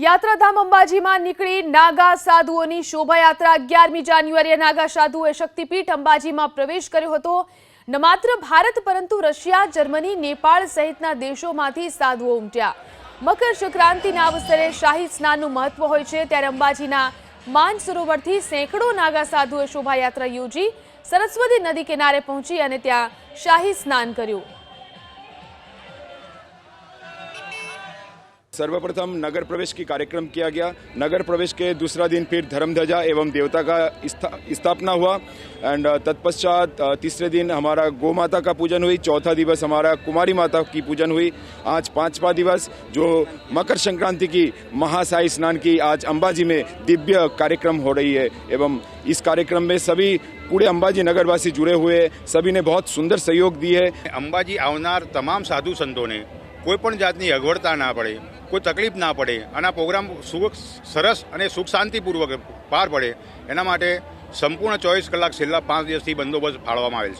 યાત્રાધામ અંબાજીમાં નીકળી નાગા સાધુઓની શોભાયાત્રા અગિયારમી જાન્યુઆરીએ નાગા સાધુઓએ શક્તિપીઠ અંબાજીમાં પ્રવેશ કર્યો હતો. ન માત્ર ભારત, પરંતુ રશિયા, જર્મની, નેપાળ સહિતના દેશોમાંથી સાધુઓ ઉમટ્યા. મકર સંક્રાંતિના અવસરે શાહી સ્નાનનું મહત્વ હોય છે. ત્યારે અંબાજીના માન સરોવરથી સેંકડો નાગા સાધુએ શોભાયાત્રા યોજી, સરસ્વતી નદી કિનારે પહોંચી અને ત્યાં શાહી સ્નાન કર્યું. सर्वप्रथम नगर प्रवेश की कार्यक्रम किया गया। नगर प्रवेश के दूसरा दिन फिर धर्म ध्वजा एवं देवता का स्थापना हुआ। एंड uh, तत्पश्चात uh, तीसरे दिन हमारा गौ माता का पूजन हुई। चौथा दिवस हमारा कुमारी माता की पूजन हुई। आज पाँचवा दिवस जो मकर संक्रांति की महाशाही स्नान की आज अंबाजी में दिव्य कार्यक्रम हो रही है। एवं इस कार्यक्रम में सभी पूरे अंबाजी नगरवासी जुड़े हुए सभी ने बहुत सुंदर सहयोग दी है। अंबाजी आवनार तमाम साधु संतों ने પણ જાતની અગવડતા ના પડે, કોઈ તકલીફ ના પડે, અને આ પ્રોગ્રામ સુખ સરસ અને સુખ શાંતિપૂર્વક પાર પડે, એના માટે સંપૂર્ણ ચોવીસ કલાક છેલ્લા પાંચ દિવસથી બંદોબસ્ત ફાળવવામાં આવેલ છે.